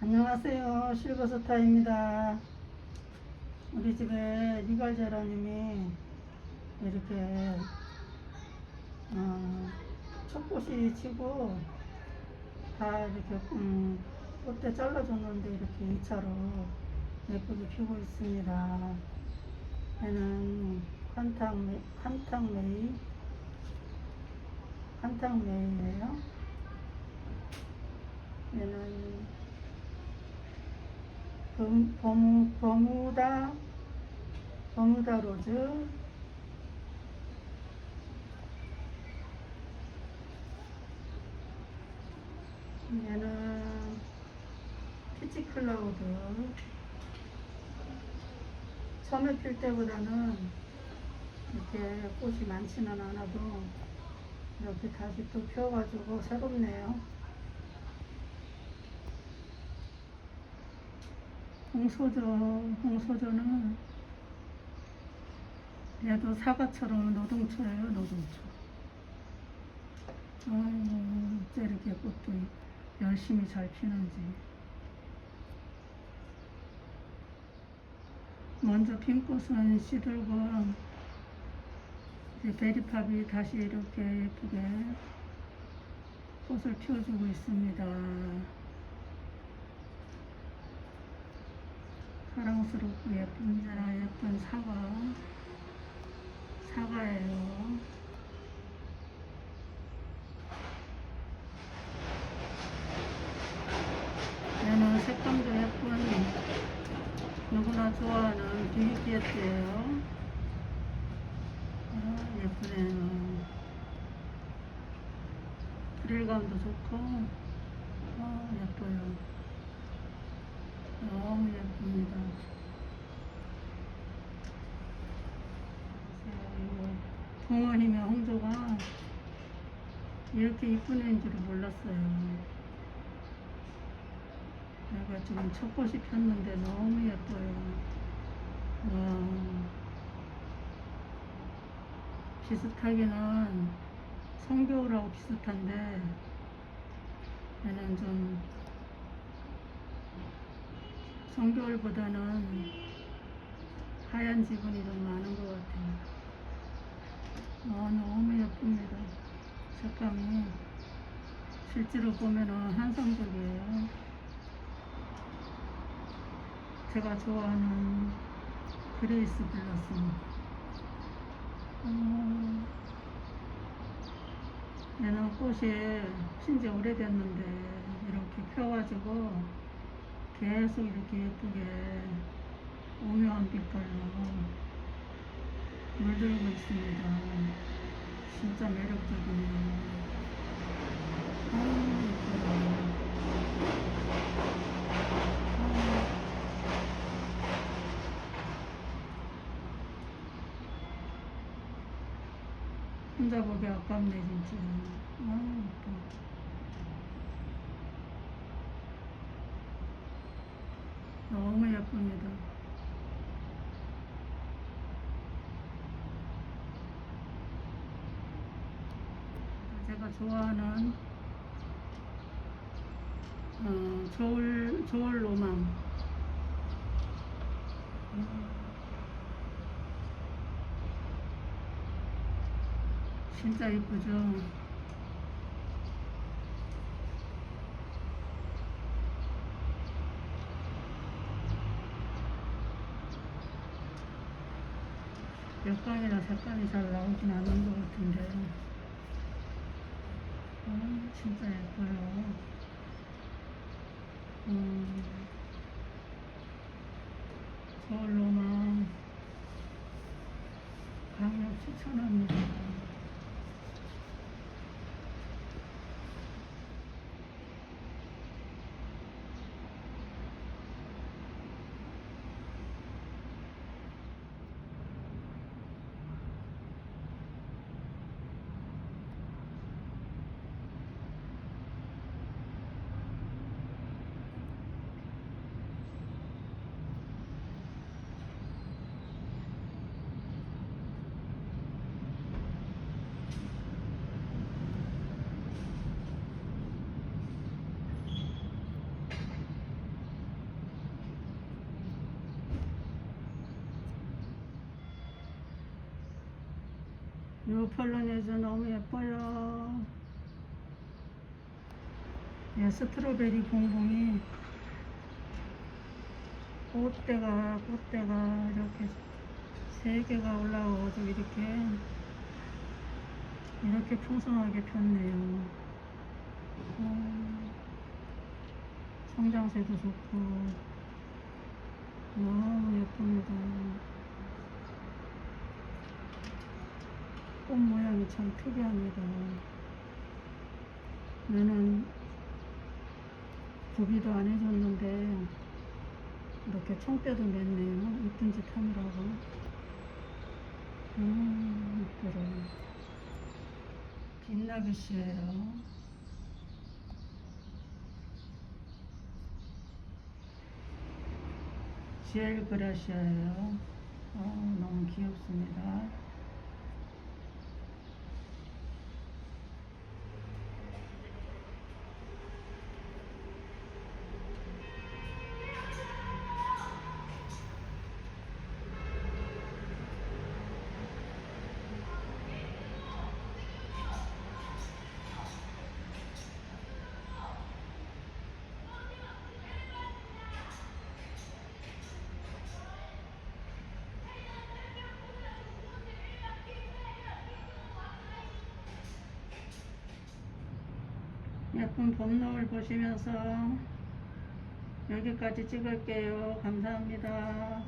안녕하세요. 실버스타입니다. 우리 집에 리갈제라님이 이렇게 어, 촛꽃이 지고 다 이렇게 음, 꽃대 잘라줬는데 이렇게 2차로 예쁘게 피고 있습니다. 얘는 한탕 한탕메이 한탕메이예요. 얘는 범, 범, 버무다 버무다 로즈 얘는 피치 클라우드 처음에 필 때보다는 이렇게 꽃이 많지는 않아도 이렇게 다시 또 펴가지고 새롭네요. 홍소저, 홍소저는 얘도 사과처럼 노동초예요, 노동초. 아이고, 이렇게 꽃도 열심히 잘 피는지. 먼저 핀 꽃은 시들고, 이제 베리팝이 다시 이렇게 예쁘게 꽃을 피워주고 있습니다. 사랑스럽고 예쁜 자라 예쁜 사과 사과예요. 얘는 색감도 예쁜 누구나 좋아하는 비비키에트예요. 아, 예쁘네요. 그릴감도 좋고 아, 예뻐요. 너무 예쁩니다. 부모님의 홍조가 이렇게 이쁜 애인 줄은 몰랐어요. 내가 지금 첫 꽃이 폈는데 너무 예뻐요. 와. 비슷하기는 성겨울하고 비슷한데 얘는 좀 성겨울보다는 하얀 지분이 좀 많은 것 같아요. 아, 너무 예쁩니다. 색감이 실제로 보면은 한성적이에요. 제가 좋아하는 그레이스 블러썸. 어, 얘는 꽃이 핀지 오래됐는데 이렇게 펴가지고 계속 이렇게 예쁘게 오묘한 빛깔로 물들고 있습니다. 진짜 매력적이네요. 아, 혼자 보기 아깝네, 진짜. 아, 예뻐. 너무 예쁩니다. 제가 좋아하는 어, 저울 저울 로망. 음. 진짜 이쁘죠. 역광이나 색감이 잘 나오진 않는 것 같은데. 아, 진짜 예뻐요. 음, 저울로만 강력 추천합니다. 요 폴로네즈 너무 예뻐요. 예, 스트로베리 봉봉이 꽃대가 꽃대가 이렇게 세 개가 올라와가지고 이렇게 이렇게 풍성하게 폈네요. 어, 성장세도 좋고 너무 예쁩니다. 꽃 모양이 참 특이합니다. 얘는 구비도 안 해줬는데 이렇게 청대도 맺네요. 이쁜 짓 하느라고. 음, 이쁘라. 빛나기 씨예요. 지엘 그라시아예요. 어, 너무 귀엽습니다. 예쁜 봄노을 보시면서 여기까지 찍을게요. 감사합니다.